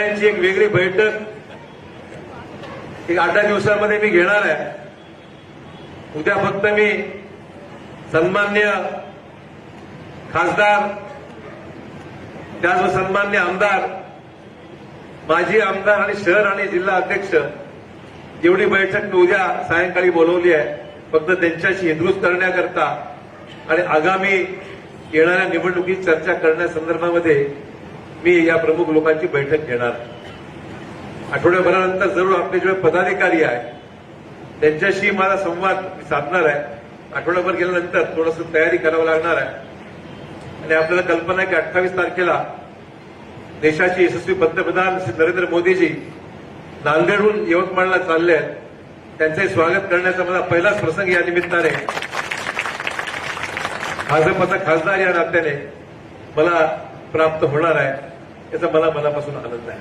यांची एक वेगळी बैठक. एक आठ दिवसामध्ये मी घेणार आहे. उद्या फक्त मी सन्मान्य खासदार त्याचबरोबर सन्मान्य आमदार माजी आमदार आणि शहर आणि जिल्हा अध्यक्ष एवढी बैठक मी उद्या सायंकाळी बोलवली आहे फक्त त्यांच्याशी हिंदूस करण्याकरता आणि आगामी येणाऱ्या निवडणुकीत चर्चा करण्यासंदर्भामध्ये मी या प्रमुख लोकांची बैठक घेणार. आठवड्याभरानंतर जरूर आपले जे पदाधिकारी आहे त्यांच्याशी मला संवाद साधणार आहे. आठवड्याभर गेल्यानंतर थोडस तयारी करावं लागणार आहे. आणि आपल्याला कल्पना आहे की अठ्ठावीस तारखेला देशाचे यशस्वी पंतप्रधान श्री नरेंद्र मोदीजी नांदेडहून यवतमाळला चालले आहेत. त्यांचे स्वागत करण्याचा मला पहिलाच प्रसंग या निमित्ताने. भाजपचा खासदार या नात्याने मला प्राप्त होणार आहे. याचा मला मनापासून आनंद आहे.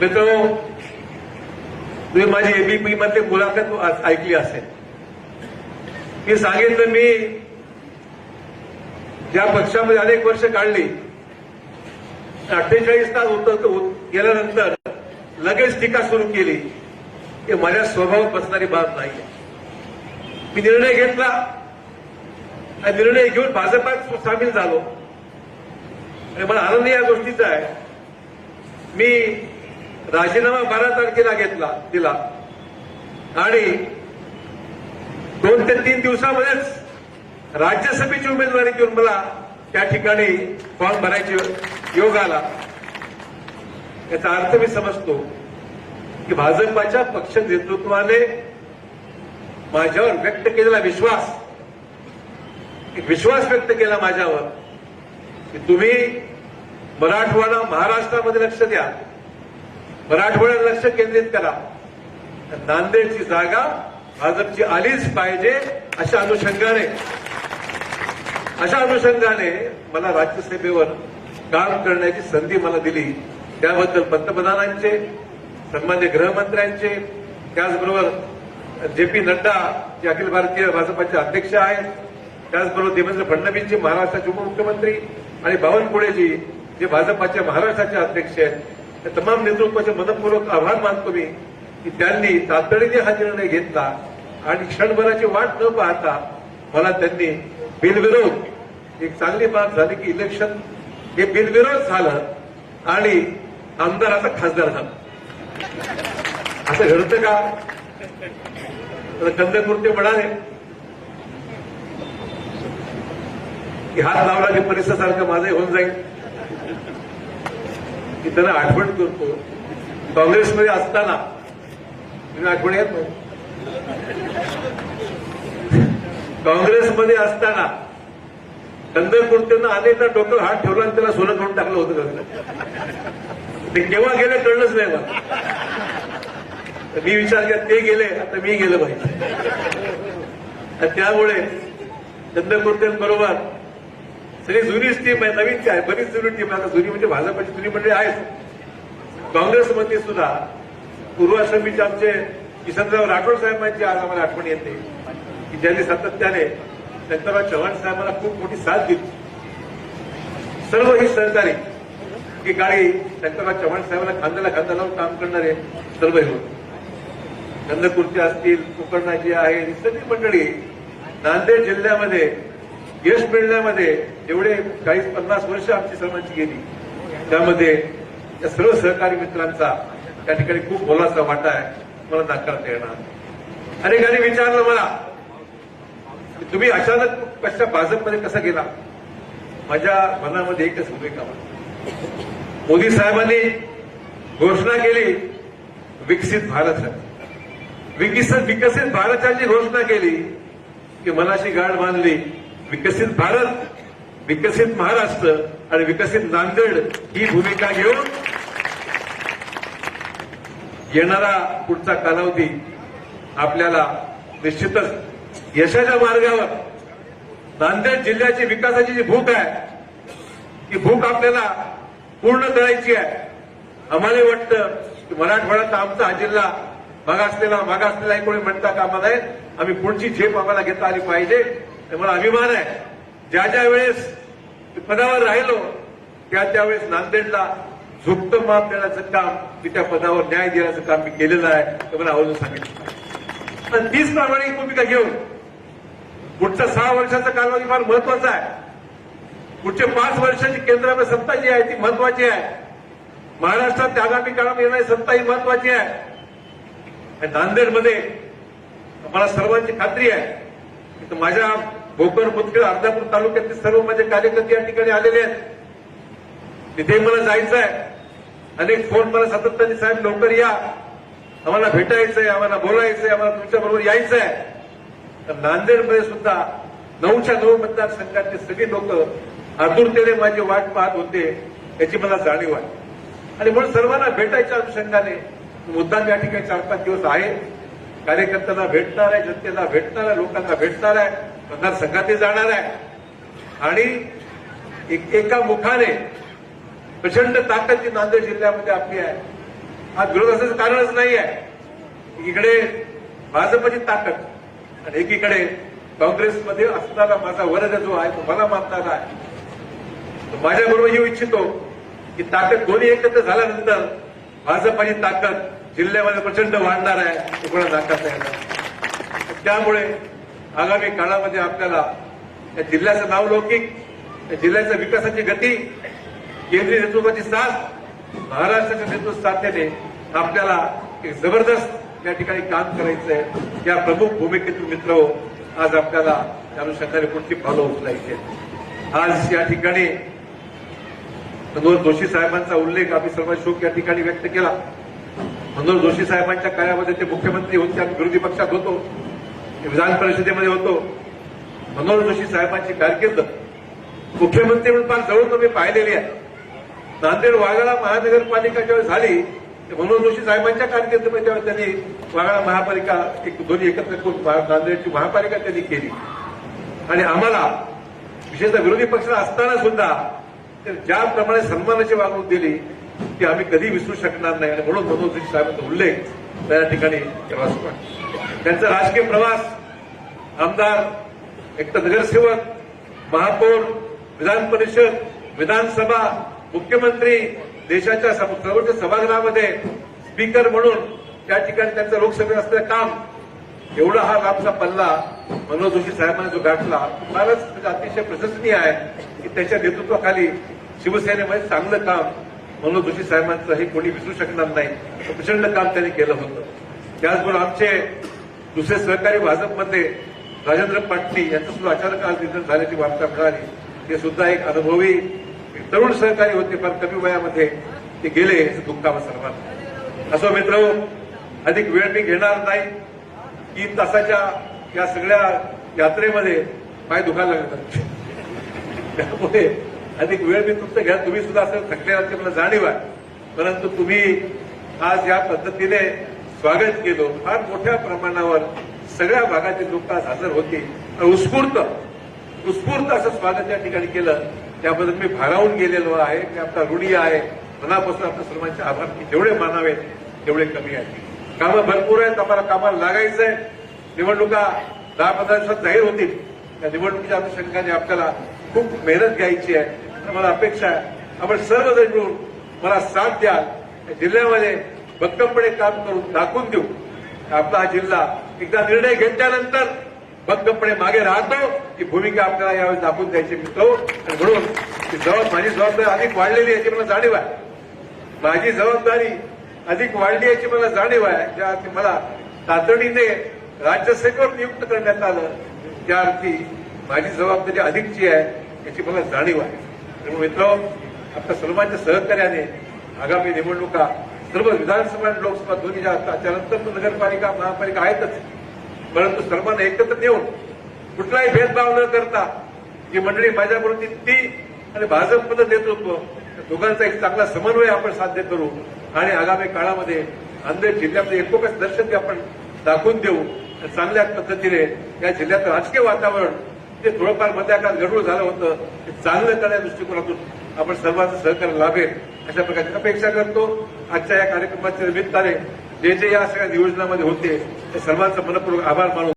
मित्रांनो तुम्ही माझी एबीपी मध्ये मुलाखत ऐकली असेल. मी सांगितलं मी ज्या पक्षामध्ये अनेक वर्ष काढली अठ्ठेचाळीस तास होत गेल्यानंतर लगेच टीका सुरू केली हे माझ्या स्वभावात बसणारी बाब नाही मी निर्णय घेतला. निर्णय घेऊन भाजपात सामील झालो. आणि मला आनंद या गोष्टीचा आहे. मी राजीनामा बारा तारखेला घेतला दिला. आणि दोन ते तीन दिवसामध्येच राज्यसभेची उमेदवारी घेऊन मला त्या ठिकाणी फॉर्म भरायची योग आला. याचा अर्थ मी समजतो की भाजपाच्या पक्ष नेतृत्वाने माझ्यावर व्यक्त केलेला विश्वास एक विश्वास व्यक्त केला माझ्यावर की तुम्ही मराठवाडा महाराष्ट्रामध्ये लक्ष द्या. मराठवाड्यात लक्ष केंद्रित करा. नांदेडची जागा भाजपची आलीच पाहिजे अशा अनुषंगाने. अशा अनुषंगाने मला राज्यसभेवर काम करण्याची संधी मला दिली. त्याबद्दल पंतप्रधानांचे सन्मान्य गृहमंत्र्यांचे त्याचबरोबर जे पी नड्डा जे अखिल भारतीय भाजपाचे अध्यक्ष आहेत त्याचबरोबर देवेंद्र फडणवीसजी महाराष्ट्राचे उपमुख्यमंत्री आणि बावनकुळेजी जे भाजपाचे महाराष्ट्राचे अध्यक्ष आहेत त्या तमाम नेतृत्वाचे मनपूर्वक आभार मानतो मी की त्यांनी तातडीने हा निर्णय घेतला आणि क्षणभराची वाट न पाहता मला त्यांनी बिनविरोध एक चांगली बाब झाली की इलेक्शन हे बिनविरोध झालं आणि आमदार खासदार झाला. असं घडतं का? कंदकुर्ते म्हणाले की हात लावला की परिसरासारखं माझं होऊन जाईल. की त्यांना आठवण करतो. काँग्रेसमध्ये असताना. तुम्ही आठवण येत नाही? काँग्रेसमध्ये असताना. कंदकुर्तेनं अनेकदा डोकं हात ठेवला आणि त्याला सोनं करून टाकलं होतं कसं ते केव्हा गेले कळलंच नाही मला. मी विचार केला ते गेले आता मी गेलं पाहिजे. आणि त्यामुळे बरोबर सगळी जुनीच टीम आहे नवीन आहे बरीच जुनी टीम आहे आता जुनी म्हणजे भाजपची जुनी मंडळी आहेच. काँग्रेसमध्ये सुद्धा पूर्वाश्रमीचे आमचे किसनराव राठोड साहेबांची आज आम्हाला आठवण येते. की ज्यांनी सातत्याने शंकरराव चव्हाण साहेबांना खूप मोठी साथ दिली. सर्व ही सहकारी की गाडी शंकरराव चव्हाण साहेबांना खांद्याला खांदा लावून काम करणारे सर्व हे होते. कंदकुर्ती असतील कोकणाची आहे ही सगळी मंडळी नांदेड जिल्ह्यामध्ये यश मिळण्यामध्ये एवढे चाळीस पन्नास वर्ष आमची सर्वांची गेली. त्यामध्ये या सर्व सहकारी मित्रांचा त्या ठिकाणी खूप मोलाचा वाटा आहे. मला नाकारता येणार. अनेकांनी विचारलं मला. तुम्ही अचानक कशा भाजपमध्ये कसा गेला? माझ्या मनामध्ये एकच भूमिका मोदी साहेबांनी घोषणा केली विकसित भारत विकसित विकसित भारताची घोषणा केली की मनाशी गाठ बांधली. विकसित भारत विकसित महाराष्ट्र आणि विकसित नांदेड ही भूमिका घेऊन येणारा पुढचा कालावधी आपल्याला निश्चितच यशाच्या मार्गावर नांदेड जिल्ह्याची विकासाची जी भूक आहे ती भूक आपल्याला पूर्ण करायची आहे. आम्हाला वाटतं की मराठवाड्याचा आमचा हा जिल्हा मागासलेला मागासलेला कोणी म्हणता कामा नये. आम्ही पुढची झेप आम्हाला घेता आली पाहिजे. हे मला अभिमान आहे. ज्या ज्या वेळेस पदावर राहिलो त्या त्यावेळेस नांदेडला झुकतं माप देण्याचं काम मी त्या पदावर न्याय देण्याचं काम मी केलेलं आहे ते मला आवर्जून सांगितलं आणि तीच प्रामाणिक भूमिका घेऊन पुढचा सहा वर्षाचा कालावधी फार महत्त्वाचा आहे. पुढचे पाच वर्षाची केंद्रामध्ये सत्ता जी आहे ती महत्वाची आहे. महाराष्ट्रात आगामी काळात येणारी सत्ता ही महत्वाची आहे. आणि नांदेडमध्ये मला सर्वांची खात्री आहे तर माझ्या भोकर मुदखेड अर्धापूर तालुक्यातील सर्व माझे कार्यकर्ते या ठिकाणी आलेले आहेत. तिथे मला जायचं आहे. अनेक फोन मला सातत्याने साहेब लवकर या. आम्हाला भेटायचंय आम्हाला बोलायचंय आम्हाला तुमच्या बरोबर यायचं आहे. तर नांदेडमध्ये सुद्धा नऊच्या नऊ मतदारसंघातले सगळे लोक आतुरतेने माझी वाट पाहत होते याची मला जाणीव आहे. आणि म्हणून सर्वांना भेटायच्या अनुषंगाने मुद्दाम या ठिकाणी चार पाच दिवस आहे कार्यकर्त्यांना भेटणार आहे जनतेला भेटणार आहे लोकांना भेटणार आहे मतदारसंघातही जाणार आहे. आणि एक- एका मुखाने प्रचंड ताकद जी नांदेड जिल्ह्यामध्ये आपली आहे. हा विरोध असण्याचं कारणच नाही आहे. इकडे भाजपची ताकद आणि एकीकडे काँग्रेसमध्ये असणारा माझा वर्ग जो आहे तो मला मानणारा आहे. माझ्याबरोबर येऊ इच्छितो की ताकद दोन्ही एकत्र झाल्यानंतर भाजपाची ताकद जिल्ह्यामध्ये प्रचंड वाढणार आहे हे कोणा नाकारता येणार त्यामुळे आगामी काळामध्ये आपल्याला या जिल्ह्याचं नाव लौकिक या जिल्ह्याच्या विकासाची गती केंद्रीय नेतृत्वाची साथ महाराष्ट्राच्या नेतृत्व साथेने आपल्याला एक जबरदस्त या ठिकाणी काम करायचं आहे या प्रमुख भूमिकेतून मित्र आज आपल्याला त्या अनुषंगाने पुढची पावलं उचलायची आज या ठिकाणी जोशी साहेबांचा उल्लेख आम्ही सर्व शोक या ठिकाणी व्यक्त केला. मनोहर जोशी साहेबांच्या काळामध्ये ते मुख्यमंत्री होते आम्ही विरोधी पक्षात होतो. विधान परिषदेमध्ये होतो. मनोहर जोशी साहेबांची कारकीर्द मुख्यमंत्री म्हणून फार जवळ मी पाहिलेली आहे. नांदेड वाघाळा महानगरपालिका ज्यावेळी झाली ते मनोहर जोशी साहेबांच्या कारकिर्दीमध्ये त्यावेळेस त्यांनी वाघाळा महापालिका एक दोन्ही एकत्र करून नांदेडची महापालिका त्यांनी केली. आणि आम्हाला विशेषतः विरोधी पक्ष असताना सुद्धा ज्याप्रमाणे सन्मानाची वागणूक दिली की आम्ही कधी विसरू शकणार नाही. आणि म्हणून मनोहर जोशी साहेबांचा उल्लेख त्या ठिकाणी करावाच त्यांचा राजकीय प्रवास आमदार एक तर नगरसेवक महापौर विधान परिषद विधानसभा मुख्यमंत्री देशाच्या सर्वोच्च सभागृहामध्ये स्पीकर म्हणून त्या ठिकाणी त्यांचं लोकसभेत असलेलं काम एवढा हा लांबचा पल्ला मनोज जोशी साहेबांनी जो गाठला फारच म्हणजे अतिशय प्रशंसनीय आहे की त्याच्या नेतृत्वाखाली शिवसेनेमध्ये चांगलं काम मनोज जोशी साहेबांचं हे कोणी विसरू शकणार नाही. प्रचंड काम त्यांनी केलं होतं. त्याचबरोबर आमचे दुसरे सहकारी भाजपमध्ये राजेंद्र पाटणी यांचं सुद्धा अचानक आज निधन झाल्याची वार्ता मिळाली. ते सुद्धा एक अनुभवी तरुण सहकारी होते फार कमी वयामध्ये ते गेले हे दुःख सर्वांना असो मित्र अधिक वेळ मी घेणार नाही. तीन तासाच्या या सगळ्या यात्रेमध्ये पाय दुखायला लागतात त्यामुळे अधिक वेळ मी तुमचं घ्या. तुम्ही सुद्धा असं थकलेल्याची मला जाणीव आहे. परंतु तुम्ही आज या पद्धतीने स्वागत केलं. फार मोठ्या प्रमाणावर सगळ्या भागातील लोक आज हजर होते. उत्स्फूर्त उत्स्फूर्त असं स्वागत या ठिकाणी केलं. त्याबद्दल मी भारावून गेलेलो आहे. मी आपला ऋणी आहे. मनापासून आपल्या सर्वांचे आभार की जेवढे मानावेत तेवढे कमी आहेत. कामं भरपूर आहेत. आम्हाला कामाला लागायचंय. निवडणुका दहा पंधरा दिवसात जाहीर होतील. त्या निवडणुकीच्या अनुषंगाने आपल्याला खूप मेहनत घ्यायची आहे. मला अपेक्षा आहे. आपण सर्वजण मिळून मला साथ द्या जिल्ह्यामध्ये भक्कमपणे काम करून दाखवून देऊ. आपला हा जिल्हा एकदा निर्णय घेतल्यानंतर भक्कमपणे मागे राहतो ही भूमिका आपल्याला यावेळी दाखवून द्यायची मित्र आणि म्हणून जबाब माझी जबाबदारी अधिक वाढलेली याची मला जाणीव आहे. माझी जबाबदारी अधिक वाढली याची मला जाणीव आहे. ज्या अर्थी मला तातडीने राज्यसेवेवर नियुक्त करण्यात आलं त्या अर्थी माझी जबाबदारी अधिकची आहे याची मला जाणीव आहे. त्यामुळे मित्र आपल्या सर्वांच्या सहकार्याने आगामी निवडणुका सर्व विधानसभा आणि लोकसभा दोन्ही ज्या असतात त्यानंतर नगरपालिका महापालिका आहेतच. परंतु सर्वांना एकत्र नेऊन कुठलाही भेदभाव न करता जी मंडळी माझ्याबरोबर ती आणि भाजपचं नेतृत्व दोघांचा एक चांगला समन्वय आपण साध्य करू आणि आगामी काळामध्ये नांदेड जिल्ह्यामध्ये एकोकच दर्शन आपण दाखवून देऊ चांगल्या पद्धतीने या जिल्ह्यात राजकीय वातावरण ते थोडंफार मध्या काळात गडबड झालं होतं. ते चांगलं करण्या दृष्टिकोनातून आपण सर्वांचं सहकार्य लाभेल अशा प्रकारची अपेक्षा करतो. आजच्या या कार्यक्रमाच्या निमित्ताने जे जे या सगळ्या नियोजनामध्ये होते ते सर्वांचा मनपूर्वक आभार मानून